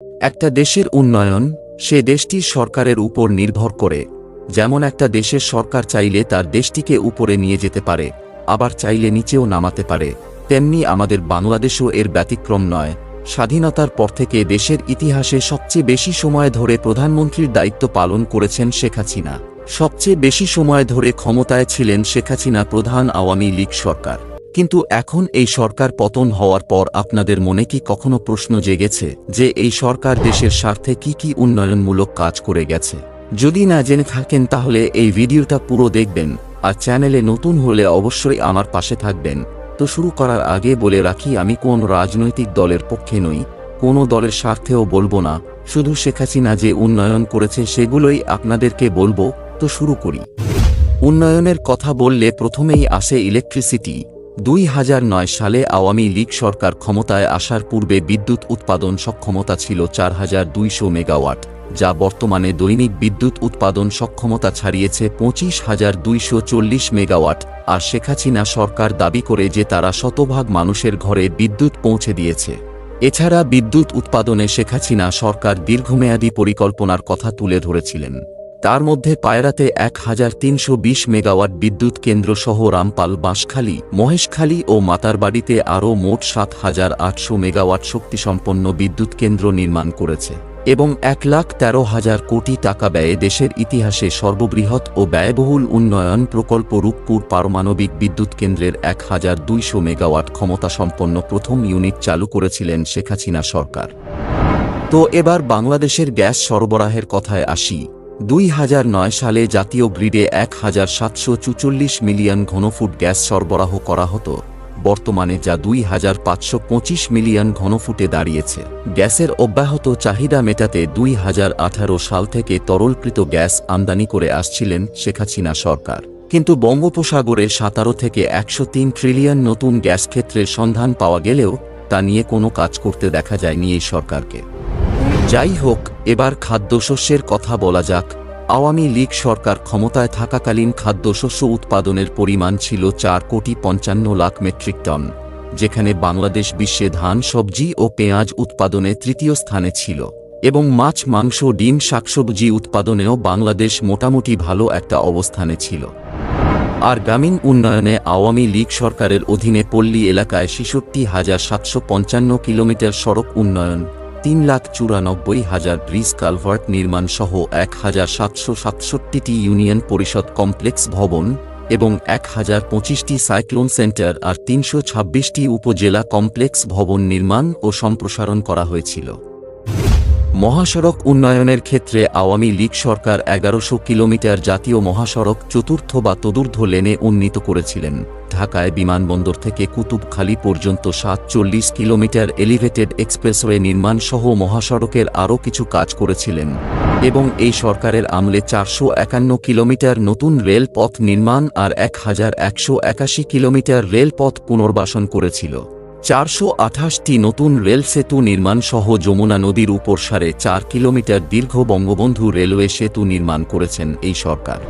একটা দেশের উন্নয়ন সে দেশটির সরকারের উপর নির্ভর করে। যেমন একটা দেশের সরকার চাইলে তার দেশটিকে উপরে নিয়ে যেতে পারে, আবার চাইলে নিচেও নামাতে পারে। তেমনি আমাদের বাংলাদেশও এর ব্যতিক্রম নয়। স্বাধীনতার পর থেকে দেশের ইতিহাসে সবচেয়ে বেশি সময় ধরে প্রধানমন্ত্রীর দায়িত্ব পালন করেছেন শেখ হাসিনা। সবচেয়ে বেশি সময় ধরে ক্ষমতায় ছিলেন শেখ হাসিনা প্রধান আওয়ামী লীগ সরকার। কিন্তু এখন এই সরকার পতন হওয়ার পর আপনাদের মনে কি কখনো প্রশ্ন জেগেছে যে এই সরকার দেশের স্বার্থে কি কি উন্নয়নমূলক কাজ করে গেছে? যদি না জেনে থাকেন তাহলে এই ভিডিওটা পুরো দেখবেন, আর চ্যানেলে নতুন হলে অবশ্যই আমার পাশে থাকবেন। তো শুরু করার আগে বলে রাখি, আমি কোন রাজনৈতিক দলের পক্ষে নই, কোনো দলের স্বার্থেও বলব না, শুধু শেখ হাসিনা যে উন্নয়ন করেছে সেগুলোই আপনাদেরকে বলব। তো শুরু করি। উন্নয়নের কথা বললে প্রথমেই আসে ইলেকট্রিসিটি দুই হাজার নয় সালে আওয়ামী লীগ সরকার ক্ষমতায় আসার পূর্বে বিদ্যুৎ উৎপাদন সক্ষমতা ছিল চার হাজার দুইশো মেগাওয়াট, যা বর্তমানে দৈনিক বিদ্যুৎ উৎপাদন সক্ষমতা ছাড়িয়েছে পঁচিশ হাজার দুইশো চল্লিশ মেগাওয়াট, আর শেখ হাসিনা সরকার দাবি করে যে তারা শতভাগ মানুষের ঘরে বিদ্যুৎ পৌঁছে দিয়েছে। এছাড়া বিদ্যুৎ উৎপাদনে শেখ হাসিনা সরকার দীর্ঘমেয়াদী পরিকল্পনার কথা তুলে ধরেছিলেন। তার মধ্যে পায়রাতে এক হাজার তিনশো বিশ মেগাওয়াট বিদ্যুৎ কেন্দ্র সহ রামপাল, বাঁশখালী, মহেশখালী ও মাতারবাড়িতে আরও মোট সাত হাজার আটশো মেগাওয়াট শক্তিসম্পন্ন বিদ্যুৎ কেন্দ্র নির্মাণ করেছে এবং এক লাখ তেরো হাজার কোটি টাকা ব্যয়ে দেশের ইতিহাসে সর্ববৃহৎ ও ব্যয়বহুল উন্নয়ন প্রকল্প রূপপুর পারমাণবিক বিদ্যুৎ কেন্দ্রের এক হাজার দুইশো মেগাওয়াট ক্ষমতাসম্পন্ন প্রথম ইউনিট চালু করেছিলেন শেখ হাসিনা সরকার। তো এবার বাংলাদেশের গ্যাস সরবরাহের কথায় আসি। দুই হাজার নয় সালে জাতীয় গ্রিডে এক মিলিয়ন ঘনফুট গ্যাস সরবরাহ করা হতো। বর্তমানে যা দুই হাজার পাঁচশো পঁচিশ মিলিয়ন ঘনফুটে দাঁড়িয়েছে। গ্যাসের অব্যাহত চাহিদা মেটাতে দুই হাজার আঠারো সাল থেকে তরলকৃত গ্যাস আমদানি করে আসছিলেন শেখ হাসিনা সরকার। কিন্তু বঙ্গোপসাগরে সাতারো থেকে একশো তিন ট্রিলিয়ন নতুন গ্যাস ক্ষেত্রের সন্ধান পাওয়া গেলেও তা নিয়ে কোনো কাজ করতে দেখা যায়নি এই সরকারকে। যাই হোক, এবার খাদ্যশস্যের কথা বলা যাক। আওয়ামী লীগ সরকার ক্ষমতায় থাকাকালীন খাদ্যশস্য উৎপাদনের পরিমাণ ছিল চার কোটি পঞ্চান্ন লাখ মেট্রিক টন, যেখানে বাংলাদেশ বিশ্বে ধান, সবজি ও পেঁয়াজ উৎপাদনে তৃতীয় স্থানে ছিল এবং মাছ, মাংস, ডিম, শাকসবজি উৎপাদনেও বাংলাদেশ মোটামুটি ভালো একটা অবস্থানে ছিল। আর গ্রামীণ উন্নয়নে আওয়ামী লীগ সরকারের অধীনে পল্লী এলাকায় ছেষট্টি হাজার সাতশো পঞ্চান্ন কিলোমিটার সড়ক উন্নয়ন তিন লাখ চুরানব্বই হাজার ব্রিজ কালভার্ট নির্মাণ সহ এক হাজার সাতশো সাতষট্টিটি ইউনিয়ন পরিষদ কমপ্লেক্স ভবন এবং এক হাজার পঁচিশটি সাইক্লোন সেন্টার আর তিনশো ছাব্বিশটি উপজেলা কমপ্লেক্স ভবন নির্মাণ ও সম্প্রসারণ করা হয়েছিল। মহাসড়ক উন্নয়নের ক্ষেত্রে আওয়ামী লীগ সরকার এগারোশো কিলোমিটার জাতীয় মহাসড়ক চতুর্থ বা তদূর্ধ্ব লেনে উন্নীত করেছিলেন। ঢাকায় বিমানবন্দর থেকে কুতুবখালী পর্যন্ত সাতচল্লিশ কিলোমিটার এলিভেটেড এক্সপ্রেসওয়ে নির্মাণ সহ মহাসড়কের আরও কিছু কাজ করেছিলেন এবং এই সরকারের আমলে চারশো একান্ন কিলোমিটার নতুন রেলপথ নির্মাণ আর এক হাজার একশো একাশি কিলোমিটার রেলপথ পুনর্বাসন করেছিল। চারশো আঠাশটি নতুন রেল সেতু নির্মাণ সহ যমুনা নদীর উপর সাড়ে চার কিলোমিটার দীর্ঘ বঙ্গবন্ধু রেলওয়ে সেতু নির্মাণ করেছেন এই সরকার।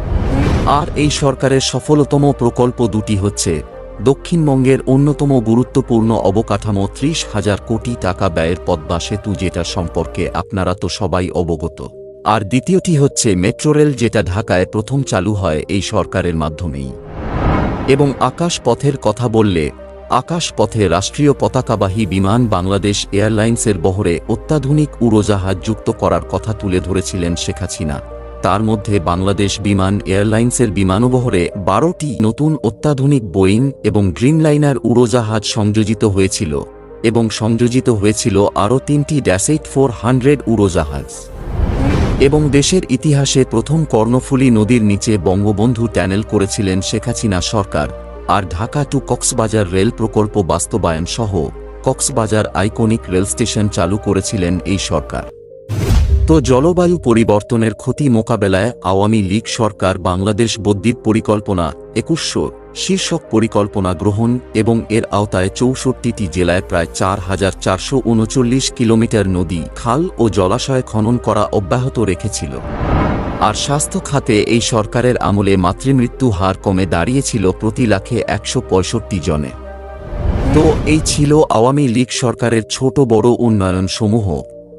আর এই সরকারের সফলতম প্রকল্প দুটি হচ্ছে, দক্ষিণবঙ্গের অন্যতম গুরুত্বপূর্ণ অবকাঠামো ত্রিশ হাজার কোটি টাকা ব্যয়ের পদ্মা সেতু যেটা সম্পর্কে আপনারা তো সবাই অবগত। আর দ্বিতীয়টি হচ্ছে মেট্রো রেল যেটা ঢাকায় প্রথম চালু হয় এই সরকারের মাধ্যমেই। এবং আকাশ পথের কথা বললে আকাশপথে রাষ্ট্রীয় পতাকাবাহী বিমান বাংলাদেশ এয়ারলাইন্সের বহরে অত্যাধুনিক উড়োজাহাজ যুক্ত করার কথা তুলে ধরেছিলেন শেখ হাসিনা। তার মধ্যে বাংলাদেশ বিমান এয়ারলাইন্সের বিমানবহরে বারোটি নতুন অত্যাধুনিক বোয়িং এবং ড্রিমলাইনার উড়োজাহাজ সংযোজিত হয়েছিল এবং সংযোজিত হয়েছিল আরও তিনটি ড্যাসেট ফোর হান্ড্রেড উড়োজাহাজ। এবং দেশের ইতিহাসে প্রথম কর্ণফুলী নদীর নিচে বঙ্গবন্ধু ট্যানেল করেছিলেন শেখ হাসিনা সরকার। আর ঢাকা টু কক্সবাজার রেল প্রকল্প বাস্তবায়ন সহ কক্সবাজার আইকনিক রেল স্টেশন চালু করেছিলেন এই সরকার। তো জলবায়ু পরিবর্তনের ক্ষতি মোকাবেলায় আওয়ামী লীগ সরকার বাংলাদেশ বদ্বীপ পরিকল্পনা একুশশো শীর্ষক পরিকল্পনা গ্রহণ এবং এর আওতায় চৌষট্টিটি জেলায় প্রায় চার হাজার চারশো উনচল্লিশ কিলোমিটার নদী, খাল ও জলাশয় খনন করা অব্যাহত রেখেছিল। আর স্বাস্থ্য খাতে এই সরকারের আমলে মাতৃমৃত্যু হার কমে দাঁড়িয়েছিল প্রতি লাখে একশো পঁয়ষট্টি জনে। তো এই ছিল আওয়ামী লীগ সরকারের ছোট বড় উন্নয়ন সমূহ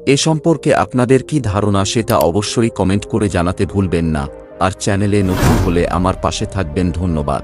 এ সম্পর্কে আপনাদের কি ধারণা সেটা অবশ্যই কমেন্ট করে জানাতে ভুলবেন না। আর চ্যানেলে নতুন হলে আমার পাশে থাকবেন, ধন্যবাদ।